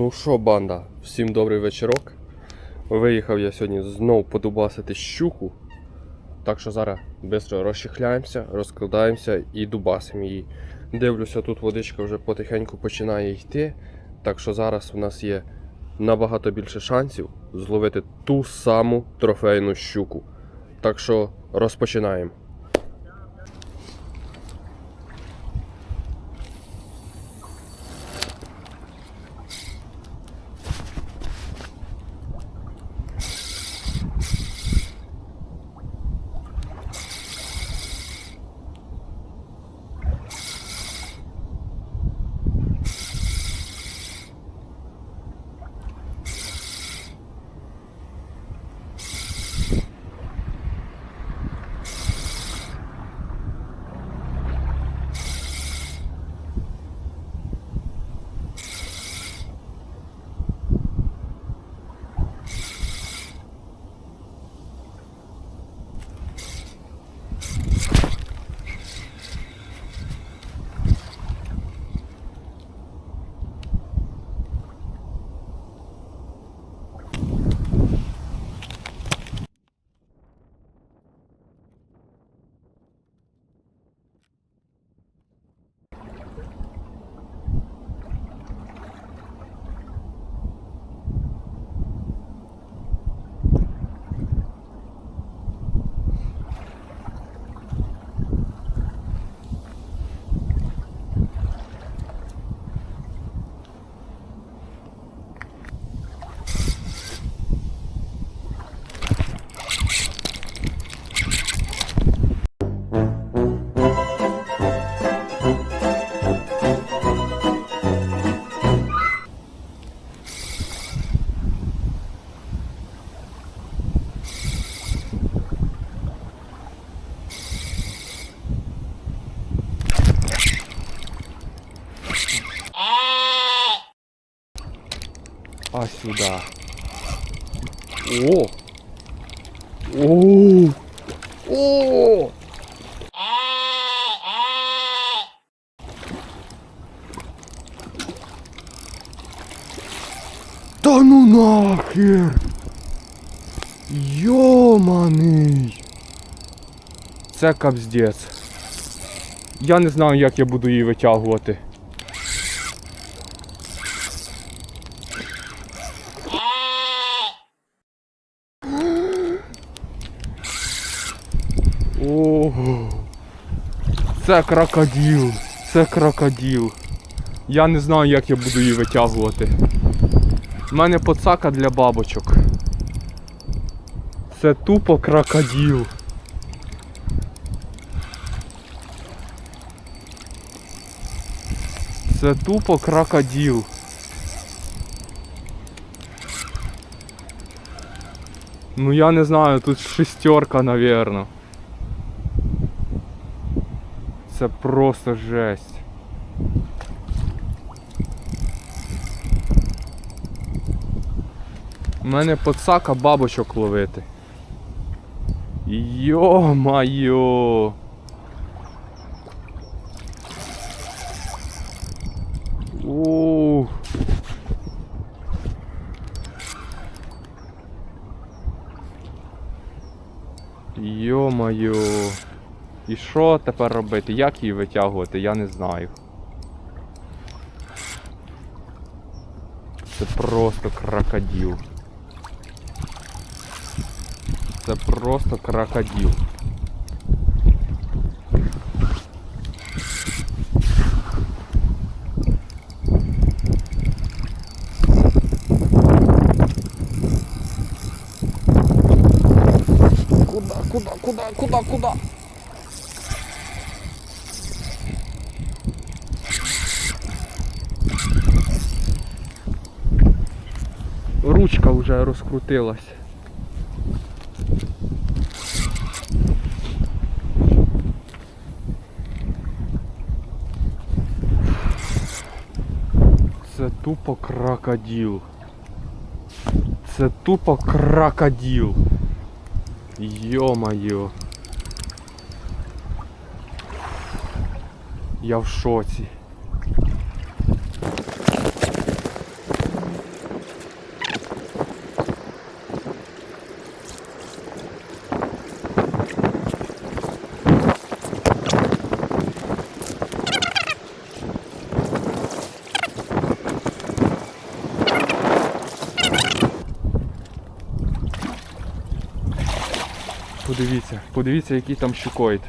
Ну що, банда, всім добрий вечірок. Виїхав я сьогодні знов подубасити щуку. Так що зараз швидко розчехляємося, розкладаємося і дубасимо її. Дивлюся, тут водичка вже потихеньку починає йти. Так що зараз у нас є набагато більше шансів зловити ту саму трофейну щуку. Так що розпочинаємо. Сюда. О! О! О! Та ну нахер! Йоманий! Це капздець. Я не знаю, як я буду її витягувати. Це крокодил. Це крокодил. Я не знаю, як я буду її витягувати. У мене подсака для бабочок. Це тупо крокодил. Це тупо крокодил. Ну я не знаю, тут шестерка, наверное. Це просто жесть. У мене подсака бабочок ловити. Йо-майо! Ух. Йо-майо. І що тепер робити? Як її витягувати, я не знаю. Це просто крокодил. Це просто крокодил. Куда, куда, куда, куда, куда? Ручка вже розкрутилась. Це тупо крокодил. Це тупо крокодил. Йо-моє. Я в шоці. Подивіться, який там щукоїд.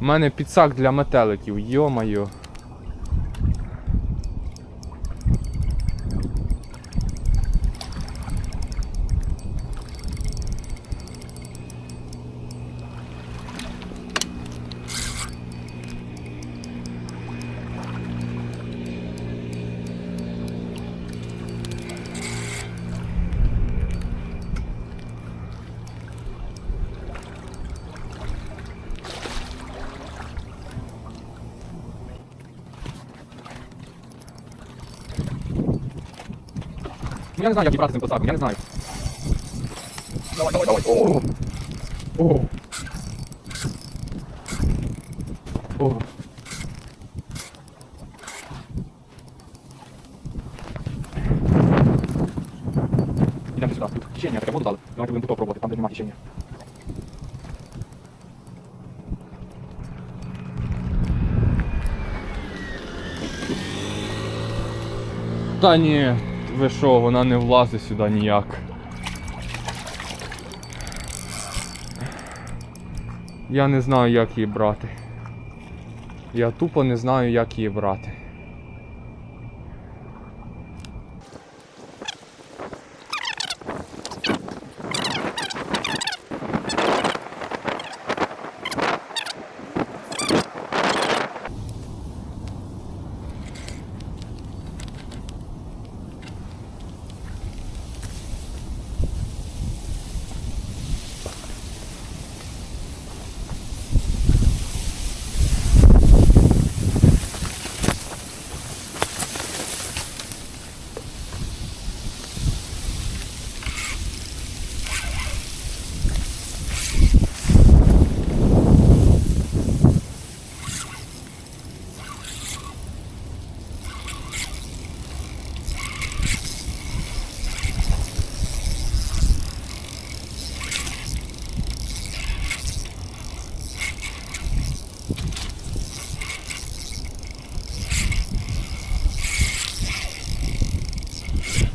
У мене підсак для метеликів, йо-майо. Ну я не знаю, як брати цим підсаком, я не знаю. Давай, давай, давай. О! О! О! Ідемо сюди, тут течення, таке воду дали. Давайте будемо тут пробувати, там де немає течення. Та ні, ви що, вона не влазить сюди ніяк. Я не знаю, як її брати. Я тупо не знаю, як її брати.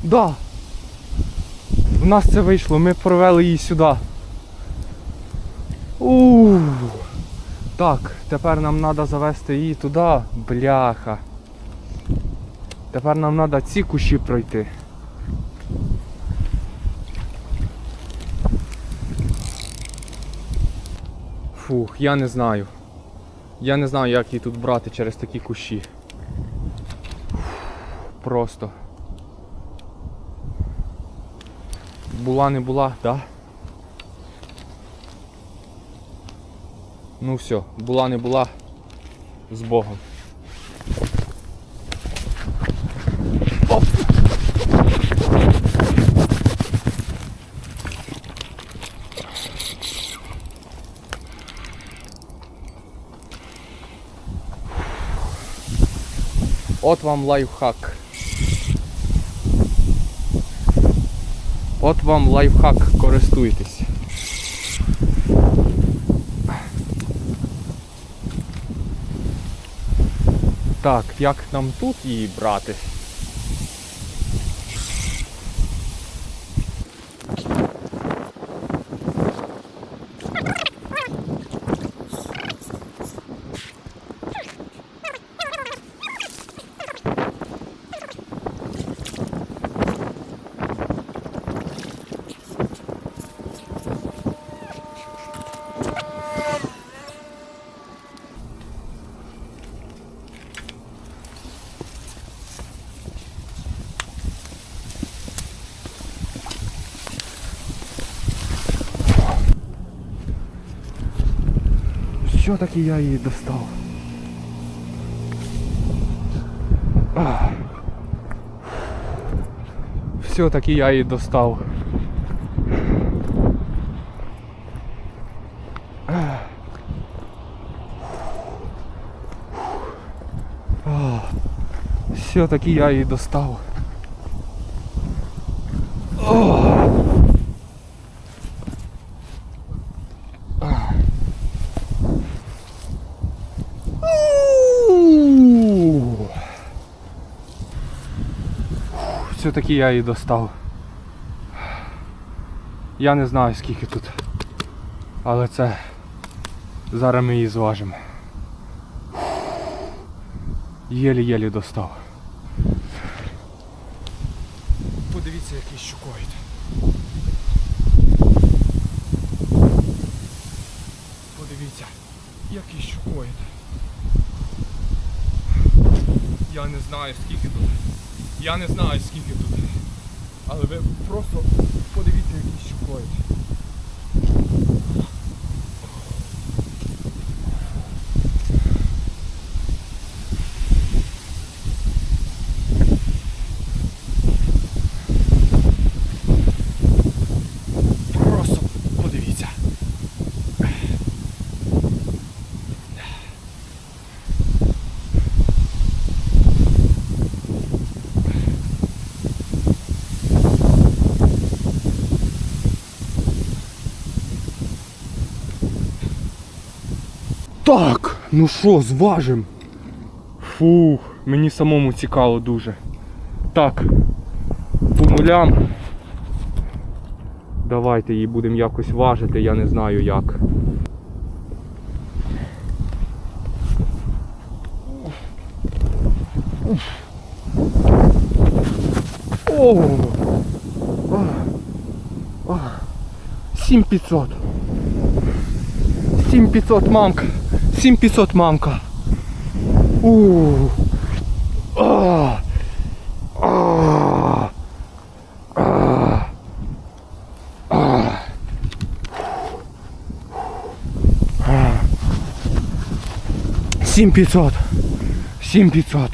Да. У нас це вийшло, ми провели її сюди. Ууу. Так, тепер нам треба завести її туди, бляха. Тепер нам треба ці кущі пройти. Фух, я не знаю. Я не знаю, як її тут брати через такі кущі. Просто. Була не була, да? Ну все, була не була з Богом. Оп! От вам лайфхак. От вам лайфхак, користуйтесь. Так, як нам тут її брати? Що таки я її достав? Все-таки я її достав. Все-таки я її достав. Все-таки я її достав. Я не знаю скільки тут. Але це. Зараз ми її зважимо. Єлі-єлі достав. Подивіться, який щукоїд. Подивіться, який щукоїд. Я не знаю скільки тут. Я не знаю скільки. Але ви просто подивіться, які щукоїд. Просто подивіться. Так, ну що, зважим. Фух, мені самому цікаво дуже. Так, по нулям. Давайте її будемо якось важити, я не знаю як. О! А, а. 7500. 7500 мамка. 7500 мамка. У. А. А. А. А. 7500. 7500.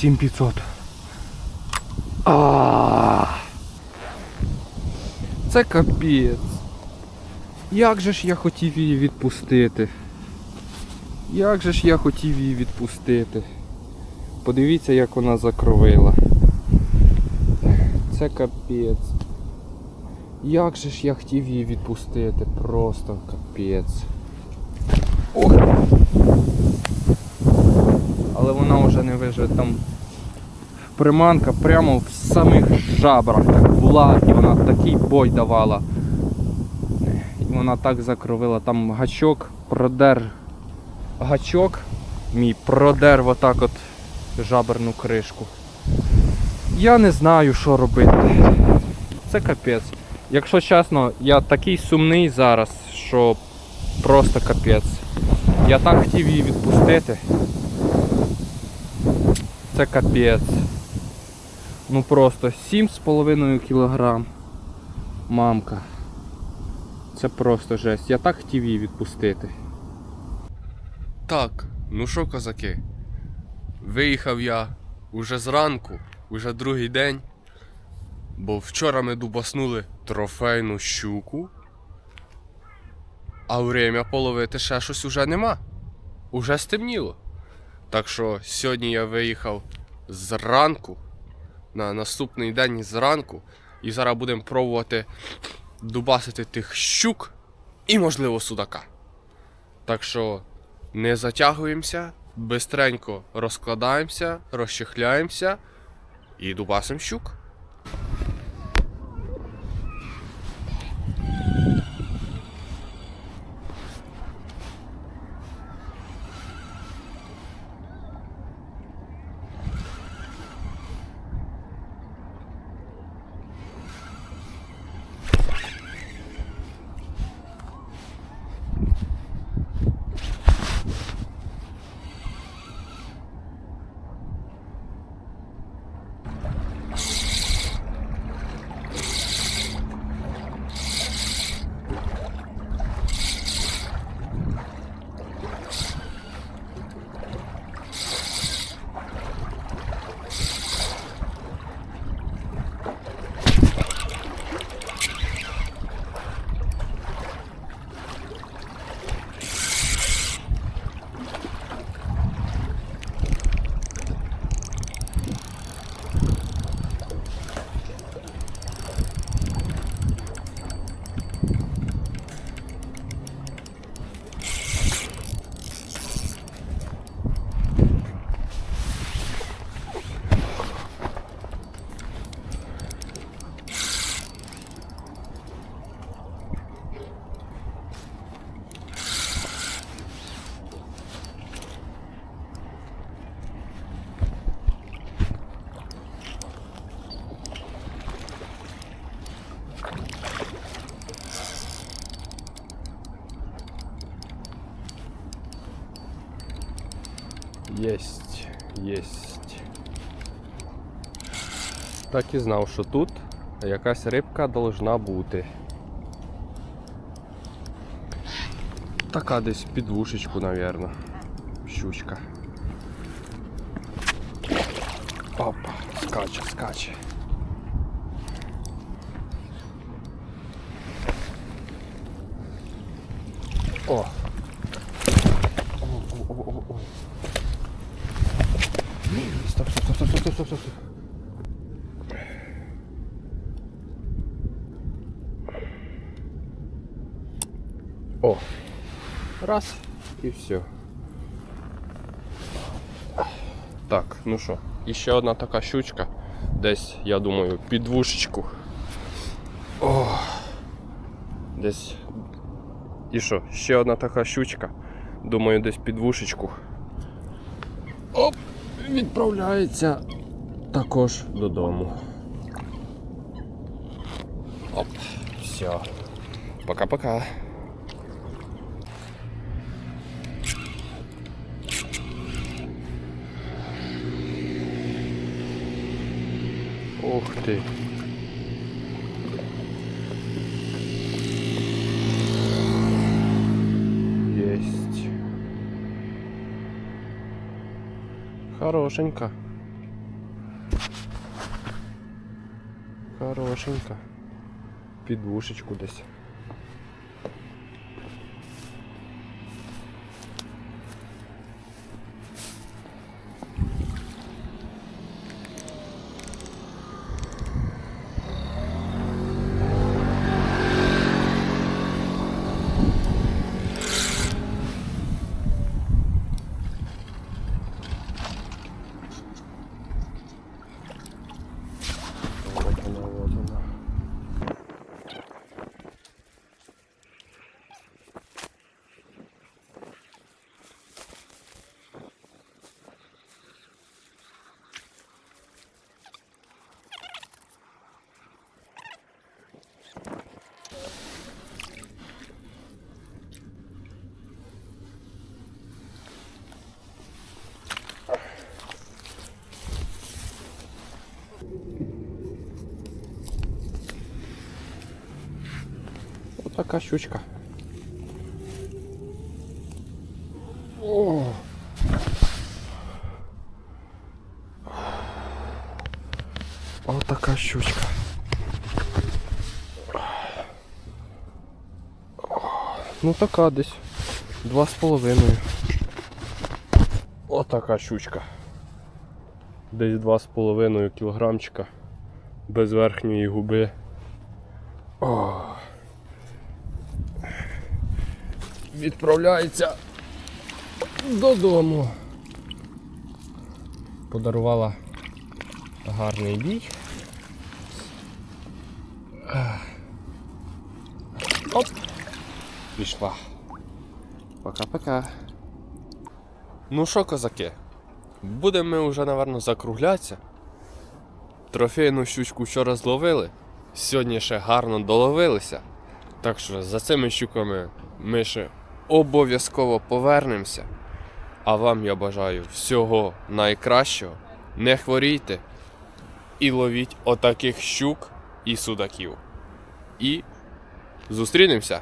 7500. А. Це капець. Як же ж я хотів її відпустити? Як же ж я хотів її відпустити? Подивіться, як вона закровила. Це капець. Як же ж я хотів її відпустити? Просто капець. Ох. Але вона вже не виживе там. Приманка прямо в самих жабрах так була і вона такий бой давала. І вона так закровила. Там гачок продер. Гачок мій продер отак от жаберну кришку. Я не знаю, що робити. Це капець. Якщо чесно, я такий сумний зараз, що просто капець. Я так хотів її відпустити. Це капець. Ну просто 7,5 кілограм. Мамка. Це просто жесть. Я так хотів її відпустити. Так, ну що, козаки? Виїхав я уже зранку, уже другий день. Бо вчора ми дубаснули трофейну щуку. А время половити ще щось уже нема. Уже стемніло. Так що сьогодні я виїхав зранку. На наступний день зранку. І зараз будемо пробувати дубасити тих щук і, можливо, судака. Так що не затягуємося, бистренько розкладаємося, розчехляємося і дубасим щук. Єсть. Так і знав, що тут якась рибка должна бути. Така десь під вушечку, навірно. Щучка. Опа, скаче, скаче. О! О, о, о, о, о. Стоп, стоп, стоп, стоп, стоп, стоп, стоп. О! Раз і все. Так, ну що, і ще одна така щучка. Десь, я думаю, під вушечку. О! Десь. І що, ще одна така щучка. Думаю, десь під вушечку. Оп! Відправляється також додому. Оп, все. Пока-пока. Ух ти. Хорошенько. Хорошенько. Під вушечку десь. вот. Така щучка. О! Вот така щучка. Ну така десь. Два з половиною. Отака щучка. Десь два з половиною кілограмчика. Без верхньої губи. О. Відправляється додому. Подарувала гарний бій. Оп! Пішла. Пока-пока. Ну що, козаки? Будемо ми вже, напевно, закруглятися. Трофейну щучку вчора зловили. Сьогодні ще гарно доловилися. Так що за цими щуками ми ще обов'язково повернемося. А вам я бажаю всього найкращого. Не хворійте і ловіть отаких щук і судаків. І зустрінемося!